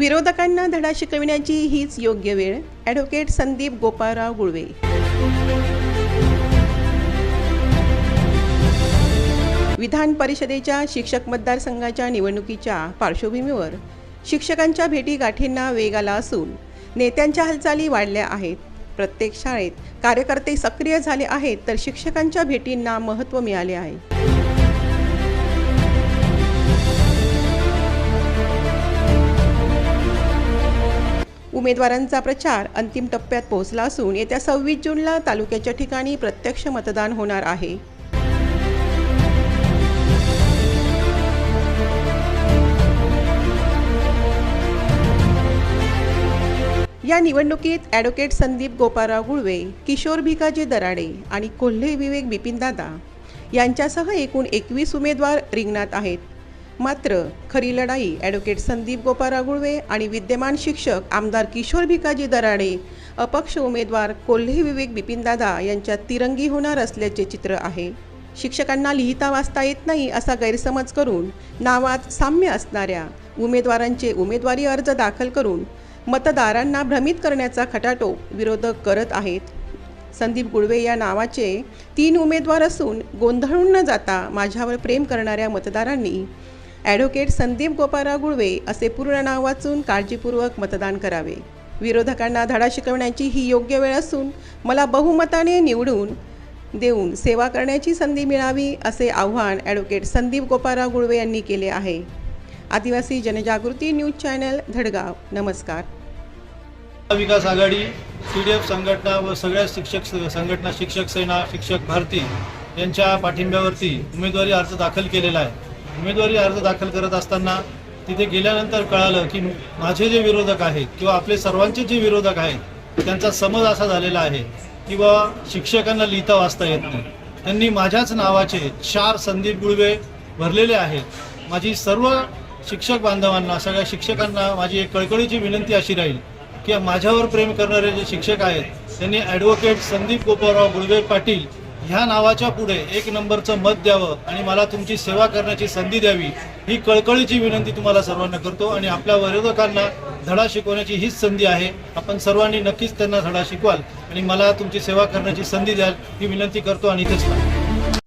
विरोधकांना धडा शिकविण्याची हीच योग्य वेळ. ॲडव्होकेट संदीप गोपाळराव गुळवे. विधान परिषदेच्या शिक्षक मतदारसंघाच्या निवडणुकीच्या पार्श्वभूमीवर शिक्षकांच्या भेटीगाठींना वेग आला असून नेत्यांच्या हालचाली वाढल्या आहेत. प्रत्येक शाळेत कार्यकर्ते सक्रिय झाले आहेत तर शिक्षकांच्या भेटींना महत्त्व मिळाले आहे. उमेदवारांचा प्रचार अंतिम टप्प्यात पोहोचला असून येत्या सव्वीस जूनला तालुक्याच्या ठिकाणी प्रत्यक्ष मतदान होणार आहे. या निवडणुकीत ॲडव्होकेट संदीप गोपाराव गुळवे किशोर भिकाजी दराडे आणि कोल्हे विवेक बिपिनदादा यांच्यासह एकूण एकवीस उमेदवार रिंगणात आहेत. मात्र खरी लढाई ॲडव्होकेट संदीप गोपाराव गुळवे आणि विद्यमान शिक्षक आमदार किशोर भिकाजी दराडे अपक्ष उमेदवार कोल्हे विवेक बिपिनदादा यांच्यात तिरंगी होणार असल्याचे चित्र आहे. शिक्षकांना लिहिता वाचता येत नाही असा गैरसमज करून नावात साम्य असणाऱ्या उमेदवारांचे उमेदवारी अर्ज दाखल करून मतदारांना भ्रमित करण्याचा खटाटोप विरोधक करत आहेत. संदीप गुळवे या नावाचे तीन उमेदवार असून गोंधळून न जाता माझ्यावर प्रेम करणाऱ्या मतदारांनी ॲडव्होकेट संदीप गोपाराव गुळवे असे पूर्ण नाव वाचून काळजीपूर्वक मतदान करावे. विरोधकांना धडा शिकवण्याची ही योग्य वेळ असून मला बहुमताने निवडून देऊन सेवा करण्याची संधी मिळावी असे आव्हान ॲडव्होकेट संदीप गोपाराव गुळवे यांनी केले आहे. आदिवासी जनजागृती न्यूज चॅनल धडगाव. नमस्कार. Vikas Aghadi C D F संघटना व सगळ्या शिक्षक संघटना शिक्षक सेना शिक्षक भारती यांच्या पाठिंब्यावरती उमेदवारी अर्ज दाखल केलेला आहे. उमेदवारी अर्ज दाखल करत असताना तिथे गेल्यानंतर कळालं की माझे जे विरोधक आहेत किंवा आपले सर्वांचे जे विरोधक आहेत त्यांचा समज असा झालेला आहे की बा शिक्षकांना लिहिता वाचता येत नाही. त्यांनी माझ्याच नावाचे चार संदीप गुळवे भरलेले आहेत. माझी सर्व शिक्षक बांधवांना सगळ्या शिक्षकांना माझी एक कळकळीची विनंती अशी राहील की माझ्यावर प्रेम करणारे जे शिक्षक आहेत त्यांनी ॲडव्होकेट संदीप गोपाळराव गुळवे पाटील ह्या नावाच्या पुढे एक नंबरचं मत द्यावं आणि मला तुमची सेवा करण्याची संधी द्यावी ही कळकळीची विनंती तुम्हाला सर्वांना करतो आणि आपल्या विरोधकांना धडा शिकवण्याची हीच संधी आहे. आपण सर्वांनी नक्कीच त्यांना धडा शिकवाल आणि मला तुमची सेवा करण्याची संधी द्याल ही विनंती करतो आणि इथेच